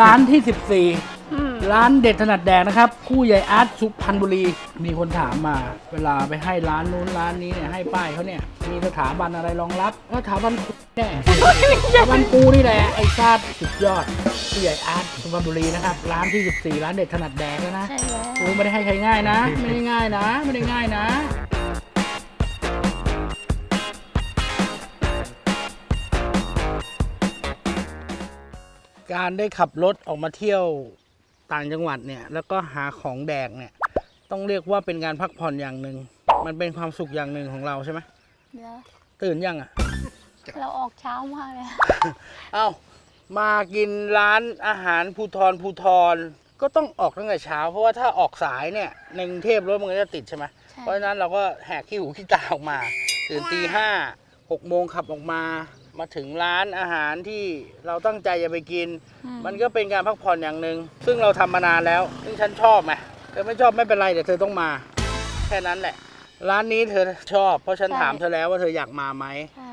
ร้านที่อืม14 ร้านเด็ดถนัดแดกนะครับ คู่ใหญ่อาร์ตสุพรรณบุรี มีคนถามมา เวลาไปให้ร้านนู้นร้านนี้เนี่ยให้ป้ายเขาเนี่ย มีสถาบันอะไรรองรับก็สถาบันกูแน่สถาบันกูนี่แหละไอ้ชาติสุดยอดคู่ใหญ่อาร์ตสุพรรณบุรีนะครับ ร้านที่ 14 ร้านเด็ดถนัดแดกแล้วนะใช่แล้วโอ้ไม่ได้ให้ใครง่ายนะ ไม่ได้ง่ายนะ ไม่ได้ง่ายนะ การได้ขับรถออกมาเที่ยวต่างจังหวัดเนี่ย แล้วก็หาของแดกเนี่ย ต้องเรียกว่าเป็นการพักผ่อนอย่างหนึ่ง มันเป็นความสุขอย่างหนึ่งของเราใช่ไหมเดี๋ยวตื่นยังอะ เราออกเช้ามากเลยเอ้า มากินร้านอาหารภูทรภูทรก็ต้องออกตั้งแต่เช้า เพราะว่าถ้าออกสายเนี่ยในกรุงเทพรถมันก็จะติดใช่ไหมใช่เพราะฉะนั้นเราก็แหกขี้หูขี้ตาออกมา ตื่นตีห้าหกโมงขับออกมา มาถึงร้านอาหารที่เราตั้งใจจะไปกินอืมันก็เป็นการพักผ่อนอย่างหนึ่งซึ่งเราทำมานานแล้ว ซึ่งฉันชอบไงเธอไม่ชอบไม่เป็นไรแต่เธอต้องมา แค่นั้นแหละ ร้านนี้เธอชอบ เพราะฉันถามเธอแล้วว่าเธออยากมาไหมใช่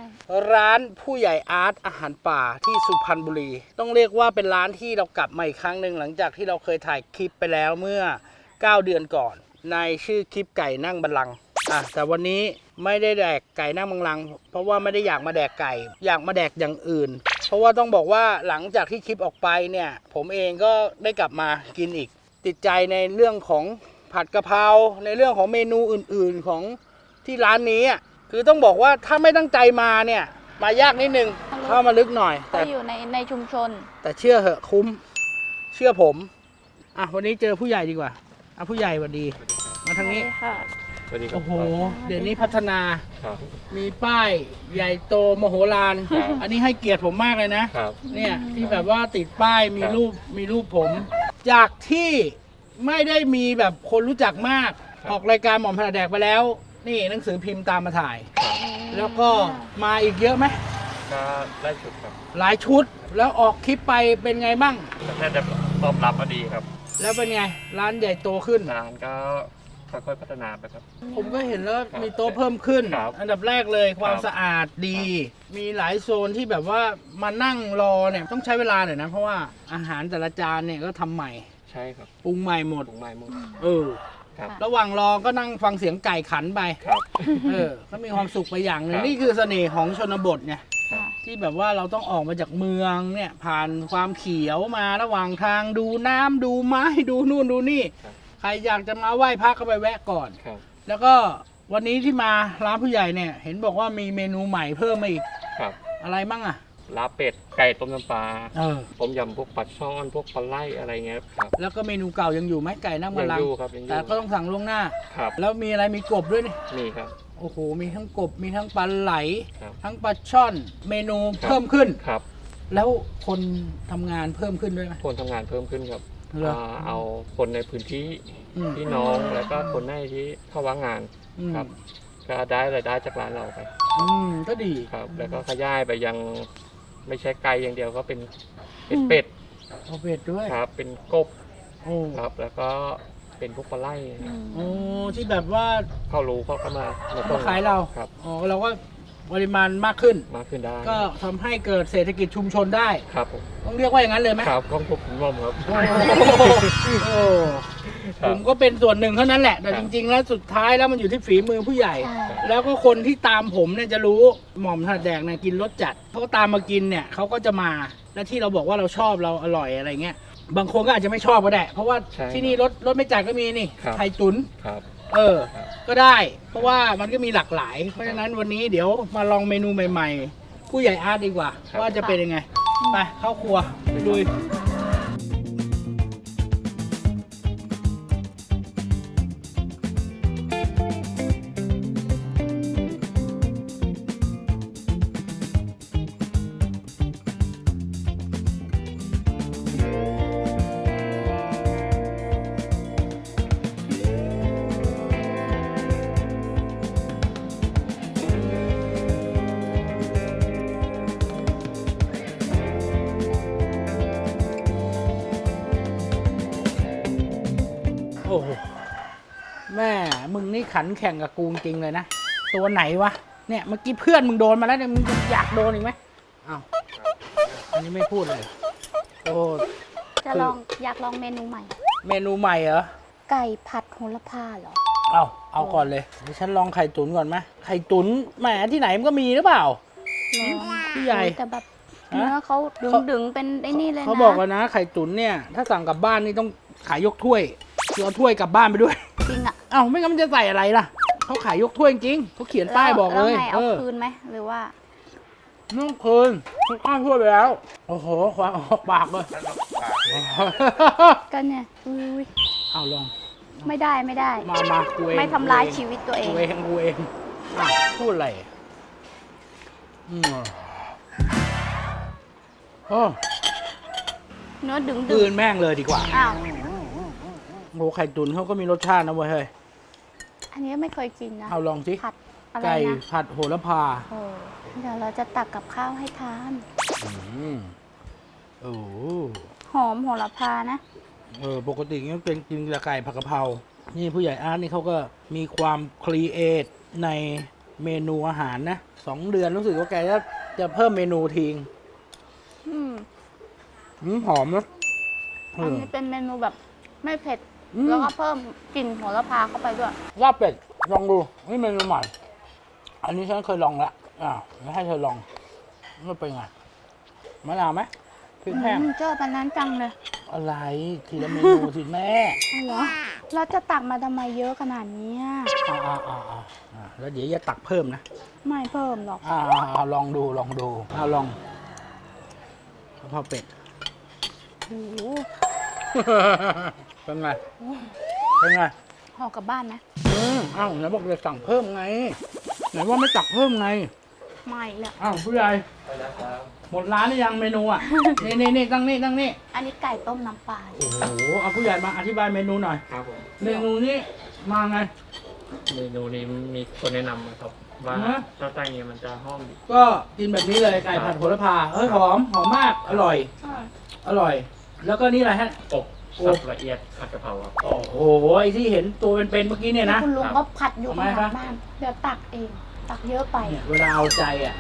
ร้านผู้ใหญ่อาร์ตอาหารป่าที่สุพรรณบุรี ต้องเรียกว่าเป็นร้านที่เรากลับมาอีกครั้งหนึ่งหลังจากที่เราเคยถ่ายคลิปไปแล้วเมื่อ 9 เดือนก่อน ในชื่อคลิปไก่นั่งบัลลังก์ อะแต่วันนี้ไม่ได้แดกไก่นั่งบัลลังก์เพราะว่าไม่ได้อยากมาแดกไก่ อยากมาแดกอย่างอื่น เพราะว่าต้องบอกว่าหลังจากที่คลิปออกไปเนี่ย ผมเองก็ได้กลับมากินอีก ติดใจในเรื่องของผัดกะเพราในเรื่องของเมนูอื่น ๆของที่ร้านนี้อะคือต้องบอกว่าถ้าไม่ตั้งใจมาเนี่ย มายากนิดนึงเข้ามาลึกหน่อยเขาแต่อยู่ในในชุมชน แต่เชื่อเหอะคุ้ม เชื่อผม อะวันนี้เจอผู้ใหญ่ดีกว่าอะผู้ใหญ่สวัสดี มาทางนี้ ค่ะส วัสดีครับ โอ้โห เดี๋ยวนี้พัฒนา ครับ มีป้ายใหญ่โตมโหฬารครับอันนี้ให้เกียรติผมมากเลยนะ ครับเนี่ยที่แบบว่าติดป้ายมีครับ รูปมีรูปผม จากที่ไม่ได้มีแบบคนรู้จักมากครับออกรายการหม่อมถนัดแดกไปแล้ว นี่หนังสือพิมพ์ตามมาถ่ายครับแล้วก็มาอีกเยอะไหมก็ได้ชุดครับหลายชุดแล้วออกคลิปไปเป็นไงบ้าง แต่แค่จะตอบรับมาดีครับแล้วเป็นไงร้านใหญ่โตขึ้น ร้านก็ ค่อยๆพัฒนาไปครับ ผมก็เห็นแล้วครับมีโต๊ะเพิ่มขึ้น ครับอันดับแรกเลยความครับสะอาดดี มีหลายโซนที่แบบว่ามานั่งรอเนี่ยต้องใช้เวลาหน่อยนะ เพราะว่าอาหารแต่ละจานเนี่ยก็ทำใหม่ใช่ครับปรุงใหม่หมด ถุงไม้หมดเออ ครับ ระหว่างรอก็นั่งฟังเสียงไก่ขันไป ครับ เออก็มีความสุขไปอย่างหนึ่งครับนี่คือเสน่ห์ของชนบทไงค่ะที่แบบว่าเราต้องออกมาจากเมืองเนี่ยผ่านความเขียวมาระหว่างทางดูน้ำดูไม้ดูนู่นดูนี่ ครับใครอยากจะมาไหว้พระก็ไปแวะก่อน ครับ แล้วก็วันนี้ที่มาร้านผู้ใหญ่เนี่ย เห็นบอกว่ามีเมนูใหม่เพิ่มมาอีกครับ อะไรบ้างอะ ลาบเป็ด ไก่ต้มน้ำปลา เออ ต้มยำพวกปลาช่อน พวกปลาไหลอะไรเงี้ยครับแล้วก็เมนูเก่ายังอยู่ไหมไก่นั่งยับัลงลังอยู่ก์ครับยังอแต่ยู่ก็ต้องสั่งล่วงหน้า ครับ แล้วมีอะไรมีกบด้วยนี่นี่ครับ โอ้โหมีทั้งกบมีทั้งปลาไหล ครับ ทั้งปลาช่อน เมนูครับเพิ่มขึ้น ครับ แล้วคนทำงานเพิ่มขึ้นด้วยไหมคนทำงานเพิ่มขึ้นครับ เหรออ่าเอาคนในพื้นที่อืม พี่น้องแล้วก็คนในที่เข้าว่างงานอืมครับ ก็ได้รายได้จากร้านเราไปอืมก็ดี ครับ แล้วก็ขยายไปยังไม่ใช่ไก่อย่างเดียวก็เป็นเป็นเป็ดเอาเป็ดด้วยครับ เป็นกบโอ้ครับ แล้วก็เป็นพวกปลาไหลอืมโอ้ที่แบบว่า เขารู้เขาก็มามามาขายเรา ครับ อ๋อเราก็ ปริมาณมากขึ้น มากขึ้นได้ก็ทำให้เกิดเศรษฐกิจชุมชนได้ ครับผมต้องเรียกว่าอย่างนั้นเลยไหมครับของผมผมร่วมครับ โอ้โอ้คผรับมก็เป็นส่วนหนึ่งเท่านั้นแหละแต่ครัจบริง ๆ แล้วสุดท้ายแล้วมันอยู่ที่ฝีมือผู้ใหญ่ใช่แล้วก็คนที่ตามผมเนี่ยจะรู้หม่อมถนัดแดกเนี่ยกินรสจัดเขาก็ตามมากินเนี่ยเขาก็จะมาและที่เราบอกว่าเราชอบเราอร่อยอะไรเงี้ยบางคนก็อาจจะไม่ชอบก็ได้เพราะว่าใช่ที่นี่รสรสไม่จัดก็มีนี่ครับ ไข่ตุ๋นครับ เออครับก็ได้ เพราะว่ามันก็มีหลากหลาย เพราะฉะนั้นวันนี้เดี๋ยวมาลองเมนูใหม่ ๆ ผู้ใหญ่อาร์ตดีกว่าครับว่าจะเป็นยังไง ไปเข้าครัวลุย ขันแข่งกับกูจริงเลยนะ ตัวไหนวะ เนี่ยเมื่อกี้เพื่อนมึงโดนมาแล้วเนี่ยมึงอยากโดนอีกไหมอ้าวอันนี้ไม่พูดเลย โอ้จะลองอยากลองเมนูใหม่ เมนูใหม่เหรอ ไก่ผัดโหระพาเหรอ เอาเอาก่อนเลยเดี๋ยวฉันลองไข่ตุ๋นก่อนไหมไข่ตุ๋นแหมที่ไหนมันก็มีหรือเปล่าลองพี่ใหญ่แต่แบบฮะ เนื้อเขาดึงเขาดึงๆเป็นไอ้นี่เลยนะเขาบอกกันนะ ไข่ตุ๋นเนี่ย ถ้าสั่งกลับบ้านนี่ต้องขายยกถ้วยคือเอาถ้วยกลับบ้านไปด้วยจริงอะ เอ้าไม่งั้นมันจะใส่อะไรล่ะเขาขายยกถ้วยจริงเขาเขียนป้ายบอกเลยแวไงเอเอาอคืนไหมหรือว่าน้องคืนเขาข้ามถ้วยไปแล้ว โอ้โหความออกปากเลยก็เนี่ยอุ้ยเอาลองไม่ได้ไม่ได้ มามากูเองไม่ทำร้ายกูเองชีวิตตัวเอง กูเองกูเองอะพูดอะไรอืมโอ้เนื้อดึงดึคืงนแม่งเลยดีกว่าอ้าวโอ้ไข่ตุ๋นเขาก็มีรสชาตินะเว้ยเฮ้ย อันนี้ไม่เคยกินนะเอาลองสิผัดอะไรไก่นะผัดโหระพาโอ้เดี๋ยวเราจะตักกับข้าวให้ทาน อืมโอ้โหหอมโหระพานะ เออปกติก็เป็นกินแต่ไก่ผัดกะเพรานี่ผู้ใหญ่อาร์ตนี่เขาก็มีความครีเอทในเมนูอาหารนะสองเดือนรู้สึกว่าแกจะจะเพิ่มเมนูทิ้งอืมอืมหอมนะเออันอ นี้เป็นเมนูแบบไม่เผ็ด อืม แล้วก็เพิ่มกลิ่นโหระพาเข้าไปด้วย ลาบเป็ดลองดูนี่เมนูใหม่ อันนี้ฉันเคยลองแล้วอ่าวแล้วให้เธอลองมันเป็นไงมะนาวไหมพริกแห้งอืมชอบอันนั้นจังเลยอะไรทีละเมนูสิแม่อ๋อเหรอเราจะตักมาทำไมเยอะขนาดนี้อะอ่าอ่าอ่าอ่าอ่าแล้วเดี๋ยวอย่าตักเพิ่มนะไม่เพิ่มหรอก อ่าอ่าเอาลองดูลองดูเอาลองกะเพราเป็ด โอ้โห เป็นไง เป็นไงห่อกลับบ้านไหมอืมอ้าวไหนบอกจะสั่งเพิ่มไง ไหนว่าไม่ตักเพิ่มไง ไม่แล้วอ้าวผู้ใหญ่ไปแล้วครับหมดร้านหรือยังเมนูอะ นี่นี่นี่ตั้งนี่ตั้งนี่ อันนี้ไก่ต้มน้ำปลา โอ้โห เอาผู้ใหญ่มาอธิบายเมนูหน่อย ครับผมเมนูนี้มาไง เมนูนี้มีคนแนะนำมาครับว่าฮะ ถ้าตั้งอย่างนี้มันจะหอมดีก็กินแบบนี้เลยไก่ผัดโหระพาเฮ้ยหอมหอมมากอร่อย อร่อย แล้วก็นี่อะไรฮะ อบอบ สับละเอียดผัดกะเพราครับ โอ้โหไอที่เห็นตัวเป็นๆเมื่อกี้เนี่ยนะ คุณลุงก็ผัดอยู่ทำไมข้างหลังคะบ้านเดี๋ยวตักเอง ตักเยอะไป เนี่ยเวลาเอาใจอะ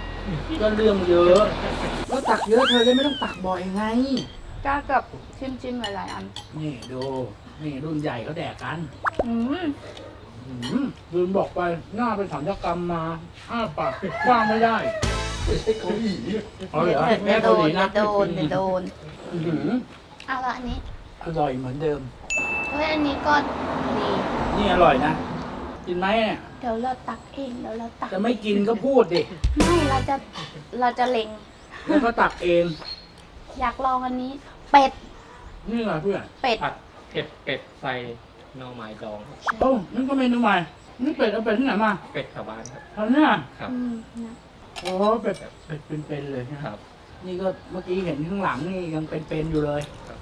ก็เรื่องเยอะก็ตักเยอะเธอจะไม่ต้องตักบ่อยไงจ้ากับชิมชิมๆหลายๆอัน นี่ดู นี่รุ่นใหญ่เขาแดกกันอืมอืมลืมบอกไปหน้าเป็นสัญญกรรมมาอ้าปากปิดกว้างไม่ได้ไม่ใช่เกาหลีอ๋อเหรอแม่เกาหลีนะโดนเดี๋ยวโดนอื้อหือเอาละอันนี้ อร่อยเหมือนเดิม เฮ้ยอันนี้ก็ดีนี่อร่อยนะ กินไหมเนี่ยเดี๋ยวเราตักเองเดี๋ยวเราตักจะไม่กินก็พูดดิไม่เราจะเราจะเล็ง แล้วก็ตักเองอยากลองอันนี้ เป็ด นี่ไงเพื่อนเป็ด ผัดเผ็ดเป็ดใส่หน่อไม้ดองครับโอ้นั่นก็เมนูใหม่นี่เป็ดเอาเป็ดที่ไหนมาเป็ดชาวบ้านครับตอนเนี้ยครับ อืมนะโอ้เป็ดเป็ดเป็นๆเลยนะครับ นี่ก็เมื่อกี้เห็นข้างหลังนี่ยังเป็นๆอยู่เลยครับ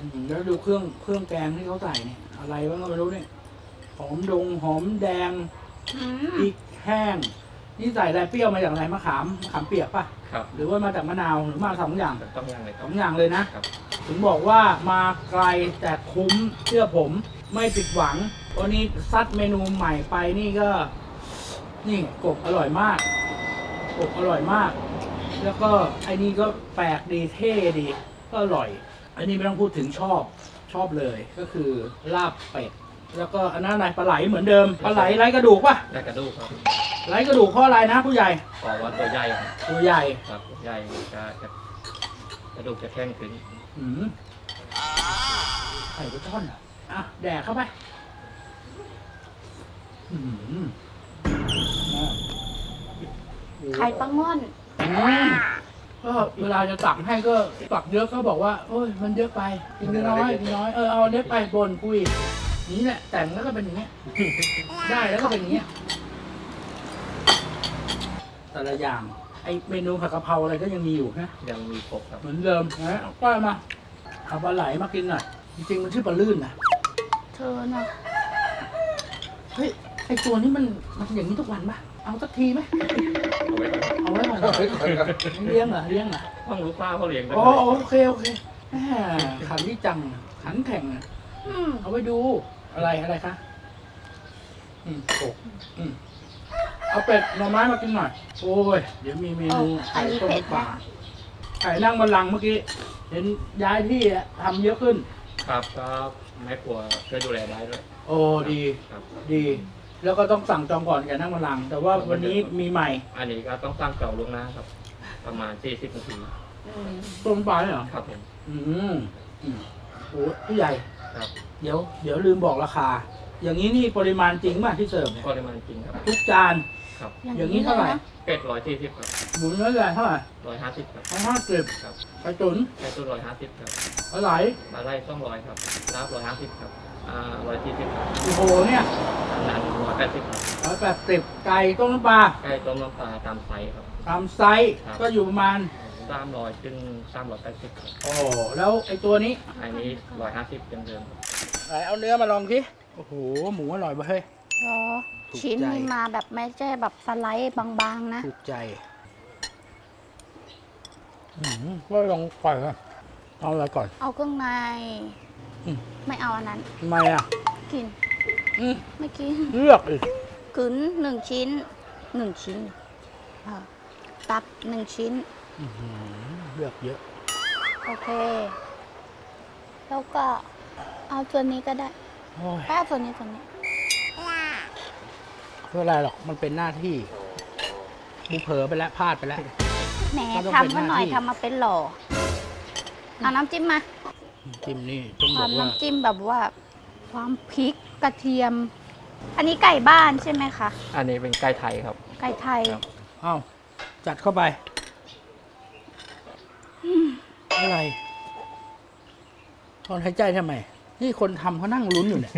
อืมแล้วดูเครื่องเครื่องแกงที่เขาใส่เนี่ย อะไรวะก็ไม่รู้เนี่ย หอมดงหอมแดงอืพมริกแห้ง นี่ใส่อะไรเปรี้ยวมาจากไหนมะขามมะขามเปียกปะครับหรือว่ามาจากมะนาวหรือมาสองอย่างต้องอย่างไรคสรับ องอย่างเลยนะ ครับ ถึงบอกว่ามาไกลแต่คุ้มเชื่อผมไม่ผิดหวัง วันนี้ซัดเมนูใหม่ไปนี่ก็ นี่กบอร่อยมากกบอร่อยมาก แล้วก็ไอ้นี่ก็แปลกดีเท่ดี ก็อร่อย อันนี้ไม่ต้องพูดถึงชอบชอบเลยก็คือลาบเป็ดแล้วก็อันนั้นอะไรปลาไหลเหมือนเดิมปลาไหลไร้กระดูกปะได้กระดูกครับไร้กระดูกเพราะอะไรนะผู้ใหญ่เพราะว่าตัวใหญ่ครับตัวใหญ่ครับตัวใหญ่จะจะกระดูกจะแข็งขึ้นหืมไข่ปลาช่อนอะอะแดกเข้าไปหืมอะไข่ปลาง่อน อืม ก็เวลาจะตักให้ก็ตักเยอะก็บอกว่าโอ้ยมันเยอะไปกินน้อยกินน้อยเออเอาเนี้ยไปบนคุยนี่แหละแต่งแล้วก็เป็นอย่างเงี้ยได้แล้วก็เป็นอย่างเงี้ยแต่ละอย่างไอเมนูผัดกะเพราอะไรก็ยังมีอยู่นะยังมีครบครับเหมือนเดิมนะเอาก้อยมาเอาปลาไหลมากินหน่อยจริงๆมันชื่อปลาลื่นนะเธอน่ะเฮ้ยไอตัวนี้มันมันอย่างนี้ทุกวันปะ เอาสักทีไหมเอาไว้ก่อนเอาไว้ก่อนเลี้ยงเหรอเลี้ยงเหรอต้องรู้ป้าเขาเลี้ยงได้โอ้ไหมโอเคโอเคแหมขันที่จังขันแข่งอะอืมเอาไว้ดูอะไรอะไรคะอืมโกอืมเอาเป็ดหน่อไม้มากินหน่อยโอ้ยเดี๋ยวมีเมนูไก่ต้มน้ำปลาไก่นั่งบันลังก์เมื่อกี้เห็นย้ายที่อะทำเยอะขึ้น ครับก็แม่ครัวช่วยดูแลได้ด้วยโอ้ดี ครับ ดี แล้วก็ต้องสั่งจองก่อนแกนั่งมาลังแต่ว่าวันนี้มีใหม่อันนี้ก็ต้องสร้างเก่าล่วงหน้าครับ ประมาณ 40นาทีต้มปลาเหรอ ครับผมอืมอืมโอ้ผู้ใหญ่ ครับเดี๋ยว เดี๋ยวลืมบอกราคา อย่างนี้นี่ปริมาณจริงป่ะที่เสิร์ฟเนี่ยปริมาณจริงครับ ทุกจาน ครับอย่างนี้เท่าไหร่เป็ดร้อยสี่สิบครับหมูเนื้อใหญ่เท่าไหร่ร้อยห้าสิบครับร้อยห้าสิบครับไก่ตุ๋นไก่ตุ้ร้อยห้าสิบครับปลาไหลปลาไล่ต้องร้อยครับลาบร้อยห้าสิบครับ อ่าร้อยสี่สิบครับโอ้โหเนี่ยอันนั้นร้อยแปดสิบครับร้อยแปดสิบไก่ต้มน้ำปลาไก่ต้มน้ำปลาตามไซส์ครับ ตามไซส์ครับ ก็อยู่ประมาณ สามร้อยถึงสามร้อยแปดสิบครับโอ้แล้วไอ้ตัวนี้อันนี้ร้อยห้าสิบเดิมๆครับไหนเอาเนื้อมาลองสิโอ้โห หมูอร่อยปะเฮ้ย เหรอถูกชิ้นใจ นี้มาแบบไม่ใช่แบบสไลด์บางๆนะ ถูกใจอืมก็ลองปล่อยก่อนเอาอะไรก่อน เอาเครื่องในอืมไม่ เอาอันนั้น ทำไมอะกินอืมไม่กินเลือกอีกกึนหนึ่งชิ้นหนึ่งชิ้นเออตับหนึ่งชิ้น อื้อหือเลือกเยอะ โอเค แล้วก็เอาตัวนี้ก็ได้โอ้ยแค่ตัวนี้ตัวนี้ ไม่เป็นไรหรอก มันเป็นหน้าที่บูเผลอไปแล้วพลาดไปแล้ว แหมก็ต้องทำเป็นมาหน่อยหน้าที่ ทำมาเป็นหล่อเอาน้ำจิ้มมา จิ้มนี่ต้องคบอวามกว่าน้ำจิ้มแบบว่า ความพริกกระเทียม อันนี้ไก่บ้านใช่ไหมคะอันนี้เป็นไก่ไทยครับ ไก่ไทยครับ เอ้าจัดเข้าไปอะไรถอนหายใจทำไม นี่คนทำเขานั่งลุ้นอยู่เนี่ย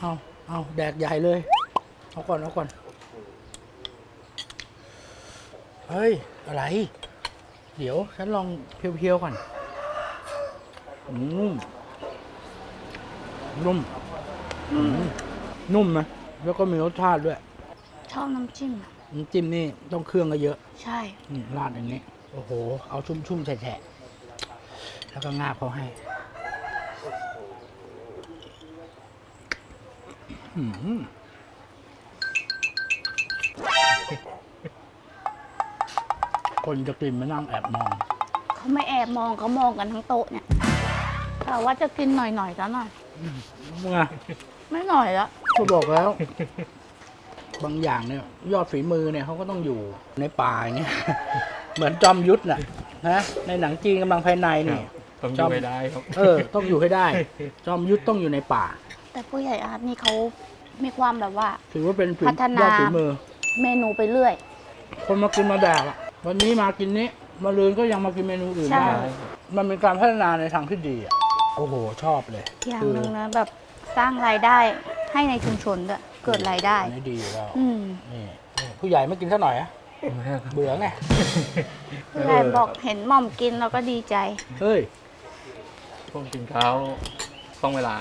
เอาเอาแดกใหญ่เลย เอาก่อนเอาก่อน เฮ้ย อะไร เดี๋ยวฉันลองเพียวๆก่อน อืมนุ่มอืมนุ่มนะแล้วก็มีรสชาติด้วย ชอบน้ำจิ้มน้ำจิ้มนี่ต้องเครื่องก็เยอะใช่ นี่ราดอย่างนี้ โอ้โห เอาชุ่มๆแฉะๆแล้วก็งาบเขาให้อืมคนจะกินมานั่งแอบมอง เขาไม่แอบมองเขามองกันทั้งโต๊ะเนี่ย แต่ว่าจะกินหน่อยๆซะหน่อยมึงอะไม่หน่อยละก็บอกแล้ว บางอย่างเนี่ย ยอดฝีมือเนี่ยเขาก็ต้องอยู่ในป่าอย่างเงี้ย เหมือนจอมยุทธน่ะนะในหนังจีนกำลังภายในนี่ต้องอจำยู่ไม่ได้ครับ เออ ต้องอยู่ให้ได้ จอมยุทธต้องอยู่ในป่า แต่ผู้ใหญ่อาร์ตนี่เขามีความแบบว่า ถือว่าเป็นฝีพัฒนา ยอดฝีมือ เมนูไปเรื่อย คนมากินมาแดกอะวันนี้มากินนี้มาลืนก็ยังมากินเมนูอื่นใช่ ได้มันเป็นการพัฒนาในทางที่ดีอะ โอ้โห ชอบเลยอย่างคืหนึ่งนะแบบสร้างรายได้ให้ในชุมชนด้วยเกิดรายได้อันนี้ดีอยู่แล้วอืมนี่นี่ผู้ใหญ่ไม่กินสักหน่อยอะเบื่อไงผู้ใหญ่บอกเห็นหม่อมกินเราก็ดีใจ เฮ้ยช่วงกินข้าวต้องเวลา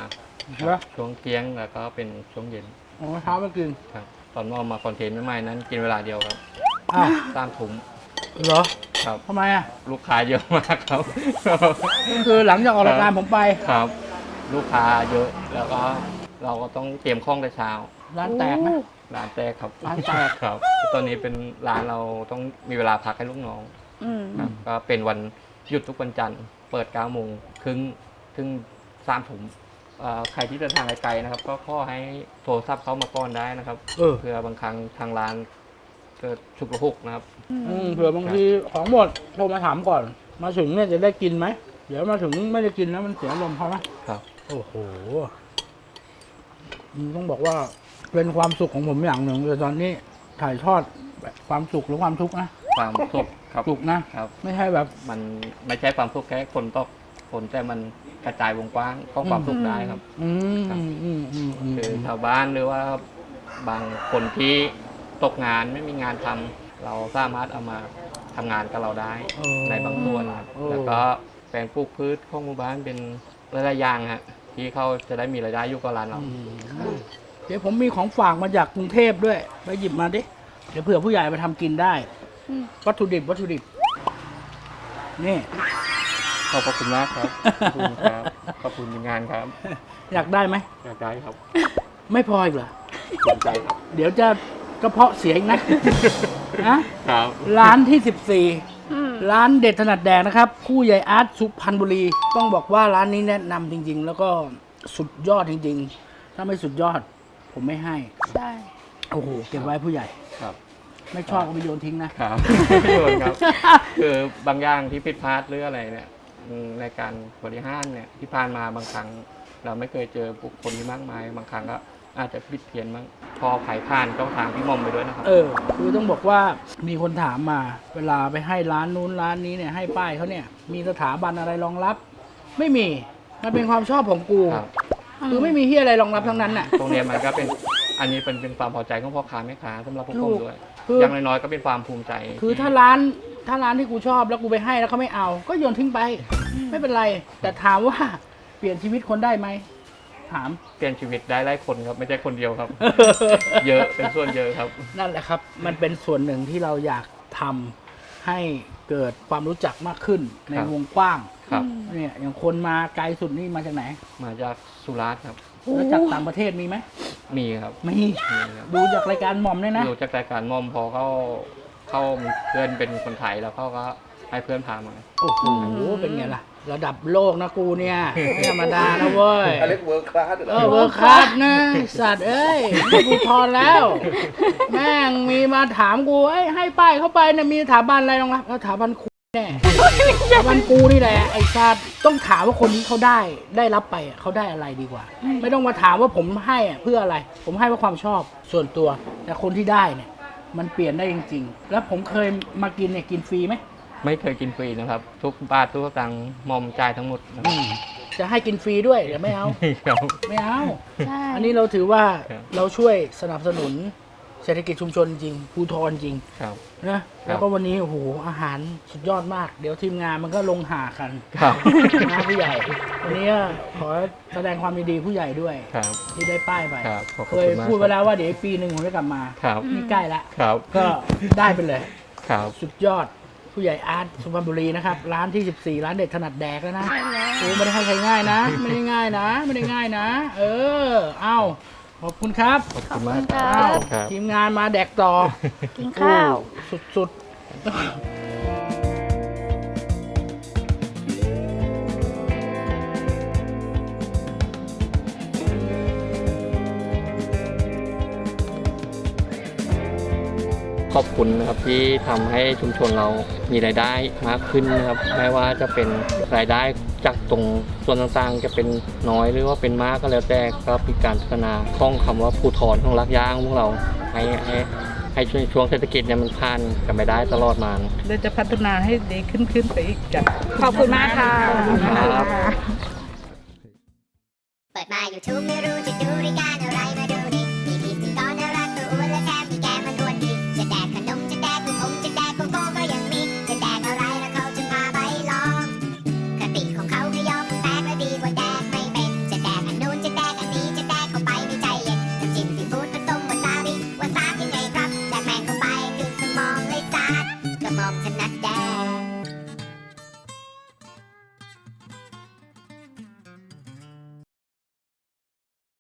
เหรอช่วงเที่ยงแล้วก็เป็นช่วงเย็นอ๋อเช้าไม่กินครับตอนนอนมาคอนเทนต์ใหม่ๆนั้น กินเวลาเดียวครับอ้าวตามถุง เหรอครับทำไมอะลูกค้าเยอะมากครับก็คือหลังจากออกรายการผมไปครับ ลูกค้าเยอะแล้วก็เราก็ต้องเตรียมข้องแต่เช้าร้านแตกไหมร้านแตกครับร้านแตกครับ ตอนนี้เป็นร้านเราต้องมีเวลาพักให้ลูกน้องอืมครับก็เป็นวันหยุดทุกวันจันทร์เปิด9โมงครึ่งถึงสามถุงเอ่อใครที่เดินทางไกลๆนะครับ ก็ขอให้โทรศัพท์เข้ามาก่อนได้นะครับเออเพื่อบางครั้งทางร้านเกิดฉุกระหุกนะครับ อืมเผื่อบางทีของหมดโทรมาถามก่อน มาถึงเนี่ยจะได้กินไหม เดี๋ยวมาถึงไม่ได้กินแล้วมันเสียลมณ์เขาไหมครับ โอ้โหอืมต้องบอกว่าเป็นความสุขของผมอย่างหนึ่งเลยตอนนี้ถ่ายทอดความสุขหรือความทุกข์นะความสุขครับสุขนะ ครับ ไม่ใช่แบบ มันไม่ใช่ความสุขแค่คนตกคนแต่มันกระจายวงกว้างก็ความสุขได้ครับ อืมครับอืมอืมอืมอืมคือชาวบ้านหรือว่าบางคนที่ตกงานไม่มีงานทำ เราสามารถเอามาทำงานกับเราได้เออในบางส่วนนะครับเออแล้วก็แปลงปลูกพืชของหมู่บ้านเป็นหลายๆอย่างฮะที่เขาจะได้มีรายได้อยู่กับร้านเราอืมเดี๋ยวผมมีของฝากมาจากกรุงเทพด้วย ไปหยิบมาดิ เดี๋ยวเผื่อผู้ใหญ่ไปทำกินได้ อืม วัตถุดิบวัตถุดิบ นี่ ขอบพระคุณมากครับ ขอบคุณครับ ขอบคุณทีมงานครับอยากได้ไหม อยากได้ครับไม่พออีกเหรอ สนใจครับ เดี๋ยวจะกระเพาะเสียอีกนะ นะครับร้านที่สิบสี่อืมร้านเด็ดถนัดแดกนะครับ คู่ใหญ่อาร์ตสุพรรณบุรี ต้องบอกว่าร้านนี้แนะนำจริง ๆ แล้วก็สุดยอดจริง ๆ ถ้าไม่สุดยอด ผมไม่ให้ ใช่ โอ้โห เก็บไว้ผู้ใหญ่ ครับ ไม่ชอบก็ไปโยนทิ้งนะ ครับโยนครับ คือบางอย่างที่ผิดพลาดหรืออะไรเนี่ยอืมในการบริหารเนี่ยที่ผ่านมาบางครั้ง เราไม่เคยเจอบุคคลที่มากมาย บางครั้งก็ อาจจะผิดเพี้ยนบ้างพอไผ่ผ่านต้องทางพี่มอมไปด้วยนะครับเออ คือต้องบอกว่ามีคนถามมา เวลาไปให้ร้านนู้นร้านนี้เนี่ยให้ป้ายเขาเนี่ย มีสถาบันอะไรรองรับ ไม่มี มันเป็นความชอบของกูครับคือไม่มีเฮียอะไรรองรับทั้งนั้นน่ะ ตรงเนี้ยมันก็เป็นอันนี้เป็นเป็นความพอใจของพ่อค้าแม่ค้าสำหรับพวกผมด้วยคือ อย่างน้อยๆก็เป็นความภูมิใจคือถ้าร้านถ้าร้านที่กูชอบแล้วกูไปให้แล้วเขาไม่เอา ก็โยนทิ้งไป ไม่เป็นไร แต่ถามว่าเปลี่ยนชีวิตคนได้ไหม ถาม เปลี่ยนชีวิตได้หลายคนครับ ไม่ใช่คนเดียวครับ เยอะเป็นส่วนเยอะครับ นั่นแหละครับ มันเป็นส่วนหนึ่งที่เราอยากทำให้เกิดความรู้จักมากขึ้นในครับวงกว้างครับ เนี่ยอย่างคนมาไกลสุดนี่มาจากไหนมาจากสุราษฎร์ครับ แล้วจากต่างประเทศมีไหมมีครับมีมีครับดูจากรายการหม่อมเนี่ยนะ ดูจากรายการมอมพอเขาเขามีเพื่อนเป็นคนไทยแล้วเขาก็ให้เพื่อนพามา โอ้โหเป็นไงล่ะ ระดับโลกนะกูเนี่ยไม่ธรรมดานะเว้ย อเล็กเวิร์คลาสเออเวิร์คคลาสนะไอ้สัตว์เอ้ยไม่กูทอนแล้ว แม่งมีมาถามกูเอ้ยให้ป้ายเข้าไปเนี่ยมีสถาบันอะไรรองรับแล้วสถาบันกูแน่สถาบันกูนี่แหละไอ้สัตว์ต้องถามว่าคนนี้เขาได้ได้รับไปอะเขาได้อะไรดีกว่า ไม่ต้องมาถามว่าผมให้อะเพื่ออะไร ผมให้เพราะความชอบส่วนตัว แต่คนที่ได้เนี่ย มันเปลี่ยนได้จริง ๆ แล้วผมเคยมากินเนี่ยกินฟรีไหม ไม่เคยกินฟรีนะครับ ทุกบาททุกสตังค์มอมจ่ายทั้งหมดนะคอืมจะให้กินฟรีด้วยเดี๋ยวไม่เอารับ ไม่เอา ใช่อันนี้เราถือว่าครับ เราช่วยสนับสนุนเศรษฐกิจชุมชนจริงภูทรจริงครับ นะแล้วก็วันนี้โอ้โหอาหารสุดยอดมาก เดี๋ยวทีมงานมันก็ลงหากันครับ นะผู้ใหญ่ วันนี้ก็ขอแสดงความยินดีผู้ใหญ่ด้วย ครับ ที่ได้ป้ายไปครับขอบเคคุณยมาก พูดไว้แล้วว่าเดี๋ยวอีกปีหนึ่งผมจะกลับมาครับ นี่ใกล้ละ ครับ ก็ได้ไปเลย ครับ สุดยอด ผู้ใหญ่อาร์ตสุพรรณบุรีนะครับ ร้านที่ 14 ร้านเด็ดถนัดแดกแล้วนะโอ้ไม่ได้ให้ใครง่ายนะ ไม่ได้ง่ายนะ ไม่ได้ง่ายนะ เออ เอ้าขอบคุณครับขอบคุณมากครัอ้าวบครับทีมงานมาแดกต่อกินข้าวโอ้สุดๆ ขอบคุณนะครับที่ทำให้ชุมชนเรามีรายได้มากขึ้นนะครับไม่ว่าจะเป็นรายได้จากตรงส่วนต่างๆ จะเป็นน้อยหรือว่าเป็นมากก็แล้วแต่ก็มีการพัฒนาท่องคำว่าภูทรของรักย่างพวกเราให้ให้ให้ช่วงช่วงเศรษฐกิจเนี่ยมันผ่านกันไปได้ตลอดมาเราจะพัฒนาให้ดีขึ้นขึ้นไปอีกจ้ะขอบคุณมากค่ะครับเปิดมา YouTube ไม่รู้จะดูรายการ